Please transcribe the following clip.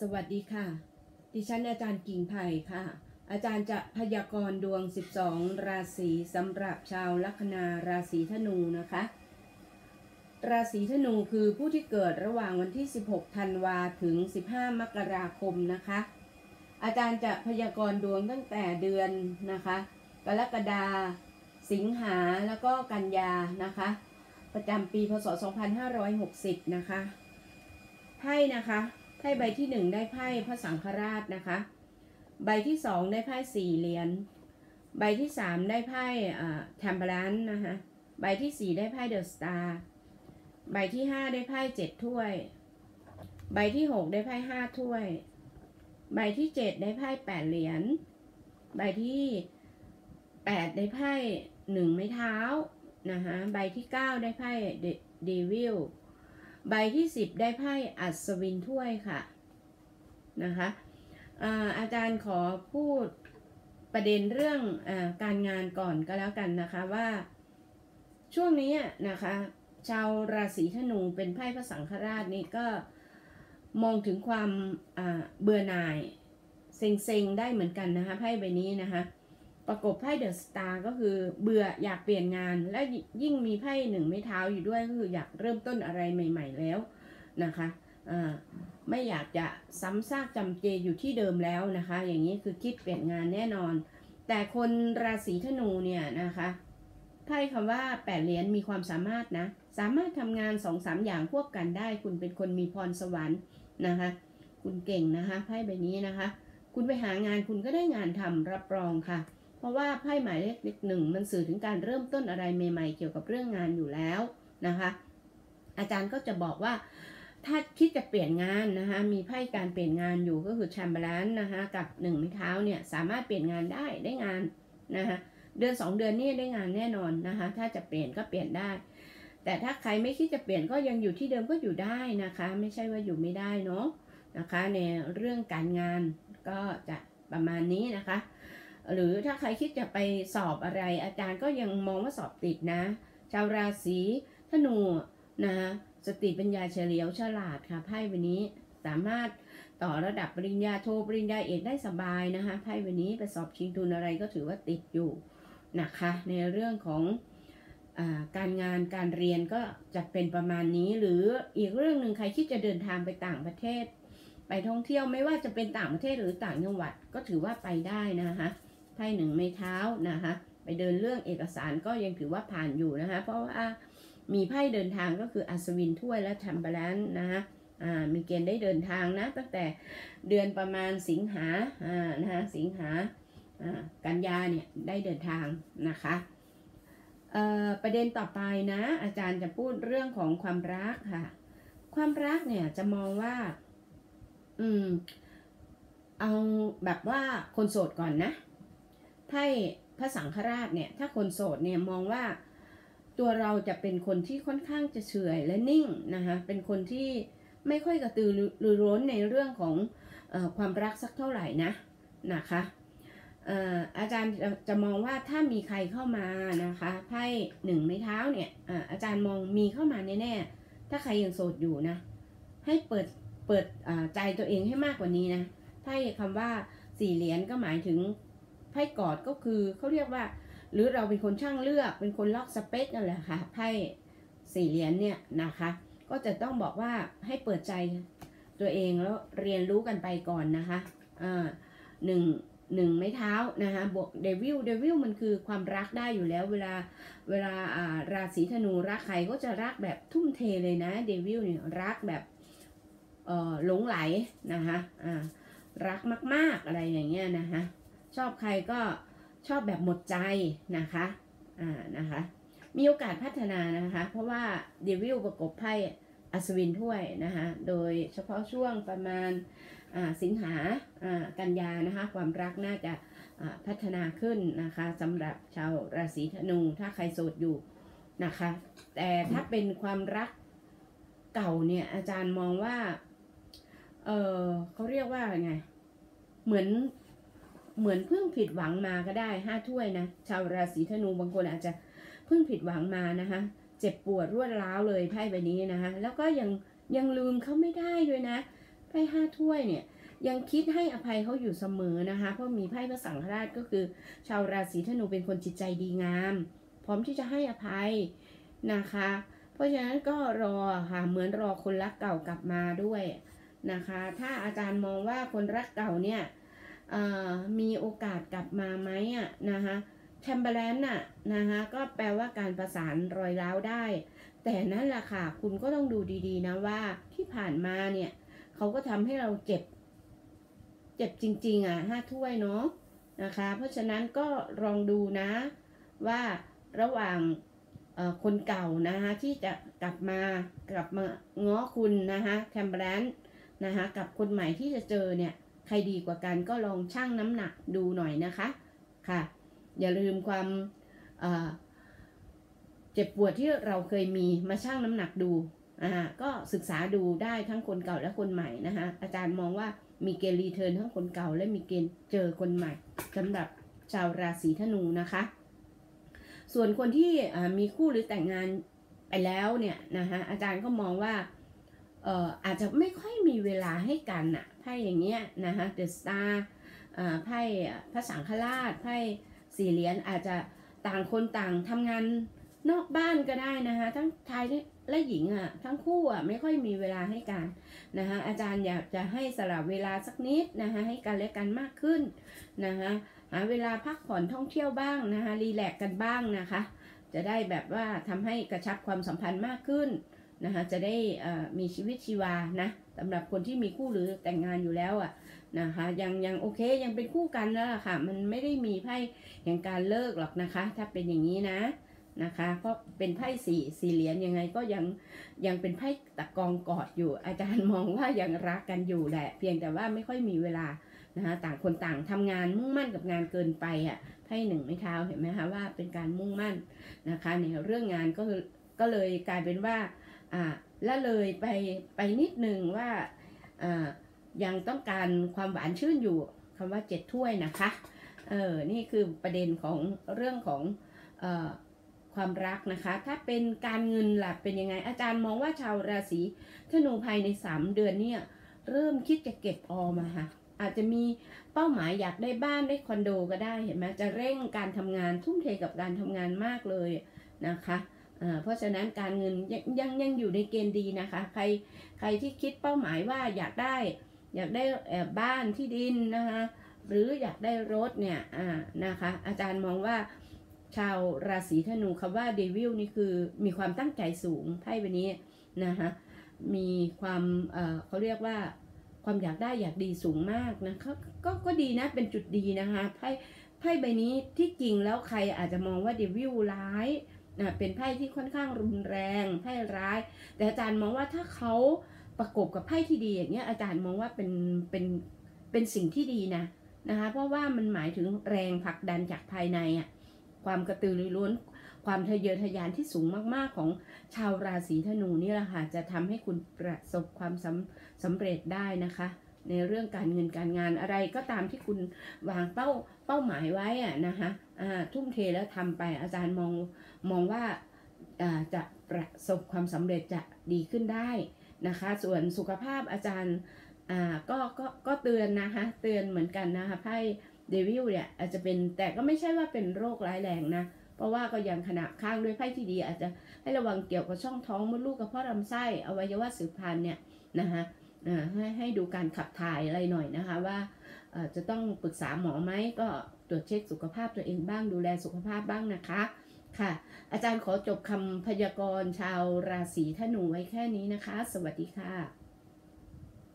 สวัสดีค่ะ ดิฉันอาจารย์กิ่งไผ่ค่ะ อาจารย์จะพยากรณ์ดวง 12 ราศีสำหรับชาวลัคนาราศีธนูนะคะ ราศีธนูคือผู้ที่เกิดระหว่างวันที่ 16 ธันวาถึง 15 มกราคมนะคะ อาจารย์จะพยากรณ์ดวงตั้งแต่เดือนนะคะ กรกฎาสิงหาแล้วก็กันยานะคะ ประจำปีพศ 2560 นะคะไพ่นะคะ ไพ่ใบที่หนึ่งได้ไพ่พระสังฆราชนะคะ ใบที่สองได้ไพ่สี่เหรียญ ใบที่สามได้ไพ่แทมเบลันนะคะ ใบที่สี่ได้ไพ่เดอะสตาร์ ใบที่ห้าได้ไพ่เจ็ดถ้วย ใบที่หกได้ไพ่ห้าถ้วย ใบที่เจ็ดได้ไพ่แปดเหรียญ ใบที่แปดได้ไพ่หนึ่งไม้เท้านะคะ ใบที่เก้าได้ไพ่เดวิล ใบที่สิบได้ไพ่อัศวินถ้วยค่ะนะคะอาอาจารย์ขอพูดประเด็นเรื่องอการงานก่อนก็แล้วกันนะคะว่าช่วงนี้นะคะชาวราศีธนูเป็นไพ่พระสังฆราชนี่ก็มองถึงความเบื่อหน่ายเซ็งๆ ได้เหมือนกันนะคะไพ่ใบนี้นะคะ ประกบไพ่เดอะสตาร์ก็คือเบื่ออยากเปลี่ยนงาน และยิ่งมีไพ่หนึ่งไม่เท้าอยู่ด้วยก็คืออยากเริ่มต้นอะไรใหม่ ๆแล้วนะคะไม่อยากจะซ้ำซากจำเจอยู่ที่เดิมแล้วนะคะ อย่างนี้คือคิดเปลี่ยนงานแน่นอน แต่คนราศีธนูเนี่ยนะคะไพ่คำว่าแปดเหรียญมีความสามารถนะ สามารถทำงานสองสามอย่างควบกันได้ คุณเป็นคนมีพรสวรรค์นะคะ คุณเก่งนะคะไพ่ใบนี้นะคะ คุณไปหางานคุณก็ได้งานทำรับรองค่ะ ราะว่าไพ่หมายเลขหนึ่งมันสื่อถึงการเริ่มต้นอะไรใหม่ๆ เกี่ยวกับเรื่องงานอยู่แล้วนะคะ อาจารย์ก็จะบอกว่า ถ้าคิดจะเปลี่ยนงานนะคะมีไพ่การเปลี่ยนงานอยู่ก็คือแชมเบรันนะคะกับหนึ่งไม้เท้าเนี่ยสามารถเปลี่ยนงานได้ได้งานนะคะเดือน 2 เดือนนี้ได้งานแน่นอนนะคะถ้าจะเปลี่ยนก็เปลี่ยนได้ แต่ถ้าใครไม่คิดจะเปลี่ยนก็ยังอยู่ที่เดิมก็อยู่ได้นะคะ ไม่ใช่ว่าอยู่ไม่ได้เนาะนะคะในเรื่องการงานก็จะประมาณนี้นะคะ หรือถ้าใครคิดจะไปสอบอะไร อาจารย์ก็ยังมองว่าสอบติดนะ ชาวราศีธนูนะคะสติปัญญาเฉลียวฉลาดค่ะไพ่วันนี้สามารถต่อระดับปริญญาโทปริญญาเอกได้สบายนะคะไพ่วันนี้ไปสอบชิงทุนอะไรก็ถือว่าติดอยู่นะคะ ในเรื่องของอการงานการเรียนก็จะเป็นประมาณนี้ หรืออีกเรื่องหนึ่งใครคิดจะเดินทางไปต่างประเทศ ไปท่องเที่ยวไม่ว่าจะเป็นต่างประเทศหรือต่างจังหวัดก็ถือว่าไปได้นะคะ ไพ่หนึ่งไม่เท้านะคะไปเดินเรื่องเอกสารก็ยังถือว่าผ่านอยู่นะคะเพราะว่ามีไพ่เดินทางก็คืออัศวินถ้วยและทัมเบลันนะคะมีเกณฑ์ได้เดินทางนะตั้งแต่เดือนประมาณสิงหาอ่านะคะสิงหากันยาเนี่ยได้เดินทางนะคะประเด็นต่อไปนะ อาจารย์จะพูดเรื่องของความรักค่ะ ความรักเนี่ยจะมองว่า อืม เอาแบบว่าคนโสดก่อนนะ ไพ่พระสังฆราชเนี่ย ถ้าคนโสดเนี่ยมองว่าตัวเราจะเป็นคนที่ค่อนข้างจะเฉยและนิ่งนะคะเป็นคนที่ไม่ค่อยกระตือรือร้นในเรื่องของอความรักสักเท่าไหร่นะนะคะอาจารย์จะมองว่าถ้ามีใครเข้ามานะคะไพ่หนึ่งไม้เท้าเนี่ยอาจารย์มองมีเข้ามาแน่ๆถ้าใครยังโสดอยู่นะให้เปิดเปิดใจตัวเองให้มากกว่านี้นะไพ่คำว่าสี่เหรียญก็หมายถึง ไพ่กอดก็คือเขาเรียกว่า หรือเราเป็นคนช่างเลือกเป็นคนลอกสเปคนั่นแหละค่ะไพ่สี่เหรียญเนี่ยนะคะ ก็จะต้องบอกว่าให้เปิดใจตัวเองแล้วเรียนรู้กันไปก่อนนะคะอ่าหนึ่งหนึ่งไม้เท้านะคะบวกเดวิลเดวิลมันคือความรักได้อยู่แล้วเวลาเวลาอ่าราศีธนูรักใครก็จะรักแบบทุ่มเทเลยนะเดวิลเนี่ยรักแบบเอ่อหลงไหลนะคะอ่ารักมาก ๆอะไรอย่างเงี้ยนะคะ ชอบใครก็ชอบแบบหมดใจนะคะอ่านะคะมีโอกาสพัฒนานะคะ เพราะว่าเดวิลประกบไพ่อัศวินถ้วยนะคะโดยเฉพาะช่วงประมาณสิงหากันยานะคะความรักน่าจะพัฒนาขึ้นนะคะสำหรับชาวราศีธนูถ้าใครโสดอยู่นะคะ แต่ถ้าเป็นความรักเก่าเนี่ยอาจารย์มองว่า เออเขาเรียกว่าไง เหมือน เหมือนเพิ่งผิดหวังมาก็ได้ห้าถ้วยนะชาวราศีธนูบางคนอาจจะเพิ่งผิดหวังมานะคะเจ็บปวดรวดร้าวเลยไพ่ใบนี้นะคะแล้วก็ยังยังลืมเขาไม่ได้ด้วยนะไพ่ห้าถ้วยเนี่ยยังคิดให้อภัยเขาอยู่เสมอนะคะเพราะมีไพ่พระสังฆราชก็คือ ชาวราศีธนูเป็นคนจิตใจดีงาม พร้อมที่จะให้อภัยนะคะ เพราะฉะนั้นก็รอค่ะเหมือนรอคนรักเก่ากลับมาด้วยนะคะ ถ้าอาจารย์มองว่าคนรักเก่าเนี่ย มีโอกาสกลับมาไหมอะนะคะแทมเบลนน่ะนะคะก็แปลว่าการประสานรอยร้าวได้ แต่นั่นแหละค่ะคุณก็ต้องดูดีๆนะว่าที่ผ่านมาเนี่ยเขาก็ทำให้เราเจ็บ เจ็บจริง ๆ อะห้าถ้วยเนาะนะคะ เพราะฉะนั้นก็ลองดูนะว่าระหว่างคนเก่านะคะที่จะกลับมากลับมาง้อคุณนะคะแคมเบรนนะคะกับคนใหม่ที่จะเจอเนี่ย ใครดีกว่ากันก็ลองชั่งน้ำหนักดูหน่อยนะคะค่ะ อย่าลืมความเจ็บปวดที่เราเคยมีมาชั่งน้ำหนักดูอ่าก็ศึกษาดูได้ทั้งคนเก่าและคนใหม่นะคะอาจารย์มองว่ามีเกณฑ์รีเทิร์นทั้งคนเก่าและมีเกณฑ์เจอคนใหม่สำหรับชาวราศีธนูนะคะ ส่วนคนที่มีคู่หรือแต่งงานไปแล้วเนี่ยนะคะอาจารย์ก็มองว่า เอ่ออาจจะไม่ค่อยมีเวลาให้กันอะไพ่อย่างเงี้ยนะคะเดอะสตาร์ไพ่พระสังฆราชไพ่สี่เหรียญอาจจะต่างคนต่างทำงานนอกบ้านก็ได้นะคะทั้งชายและหญิงอะทั้งคู่อะไม่ค่อยมีเวลาให้กันนะคะอาจารย์อยากจะให้สลับเวลาสักนิดนะคะให้กันและกันมากขึ้นนะคะหาเวลาพักผ่อนท่องเที่ยวบ้างนะคะรีแลกกันบ้างนะคะ จะได้แบบว่าทำให้กระชับความสัมพันธ์มากขึ้น นะคะจะได้มีชีวิตชีวานะสำหรับคนที่มีคู่หรือแต่งงานอยู่แล้วอะนะคะยังยังโอเคยังเป็นคู่กันแล้วค่ะ มันไม่ได้มีไพ่แห่งการเลิกหรอกนะคะ ถ้าเป็นอย่างนี้นะนะคะเพราะเป็นไพ่สี่สี่เหรียญยังไงก็ยังยังเป็นไพ่ตะกองกอดอยู่ อาจารย์มองว่ายังรักกันอยู่แหละ เพียงแต่ว่าไม่ค่อยมีเวลานะคะต่างคนต่างทำงานมุ่งมั่นกับงานเกินไปอะไพ่หนึ่งไม่เท้าเห็นไหมคะว่าเป็นการมุ่งมั่นนะคะในเรื่องงานก็ก็เลยกลายเป็นว่า อ่าละเลยไปไปนิดหนึ่งว่าอ่ายังต้องการความหวานชื่นอยู่คำว่าเจ็ดถ้วยนะคะเออนี่คือประเด็นของเรื่องของเอ่อความรักนะคะ ถ้าเป็นการเงินล่ะเป็นยังไง อาจารย์มองว่าชาวราศีธนูภายใน 3 เดือนเนี่ยเริ่มคิดจะเก็บออมค่ะอาจจะมีเป้าหมายอยากได้บ้านได้คอนโดก็ได้เห็นไหมจะเร่งการทำงานทุ่มเทกับการทำงานมากเลยนะคะ เพราะฉะนั้นการเงินยังยังอยู่ในเกณฑ์ดีนะคะ ใครใครที่คิดเป้าหมายว่าอยากได้อยากได้บ้านที่ดินนะคะหรืออยากได้รถเนี่ยนะคะ อาจารย์มองว่าชาวราศีธนูคำว่าเดวิลนี่คือมีความตั้งใจสูงไพ่ใบนี้นะคะมีความเอ่อเขาเรียกว่าความอยากได้อยากดีสูงมากนะก็ก็ก็ดีนะเป็นจุดดีนะคะไพ่ไพ่ใบนี้ที่จริงแล้วใครอาจจะมองว่าเดวิลร้าย นะเป็นไพ่ที่ค่อนข้างรุนแรงไพ่ร้าย แต่อาจารย์มองว่าถ้าเขาประกบกับไพ่ที่ดีอย่างเงี้ยอาจารย์มองว่าเป็นเป็นเป็นสิ่งที่ดีนะนะคะเพราะว่ามันหมายถึงแรงผลักดันจากภายในอะความกระตือรือร้น ความทะเยอทะยานที่สูงมากๆของชาวราศีธนูนี่แหละค่ะจะทำให้คุณประสบความสำสำเร็จได้นะคะ ในเรื่องการเงินการงานอะไรก็ตามที่คุณวางเป้าเป้าหมายไว้อะนะคะทุ่มเทแล้วทำไปอาจารย์มองมองว่าจะประสบความสำเร็จจะดีขึ้นได้นะคะ ส่วนสุขภาพอาจารย์ก็ก็ก็เตือนนะคะเตือนเหมือนกันนะคะไพ่เดวิลเนี่ยอาจจะเป็นแต่ก็ไม่ใช่ว่าเป็นโรคร้ายแรงนะเพราะว่าก็ยังขนาดข้างด้วยไพ่ที่ดีอาจจะให้ระวังเกี่ยวกับช่องท้องมดลูกกระเพาะลำไส้อวัยวะสืบพันธุ์เนี่ยนะคะะให้ให้ดูการขับถ่ายอะไรหน่อยนะคะว่าจะต้องปรึกษาหมอไหมก็ตรวจเช็คสุขภาพตัวเองบ้างดูแลสุขภาพบ้างนะคะค่ะ อาจารย์ขอจบคำพยากรณ์ชาวราศีธนูไว้แค่นี้นะคะ สวัสดีค่ะ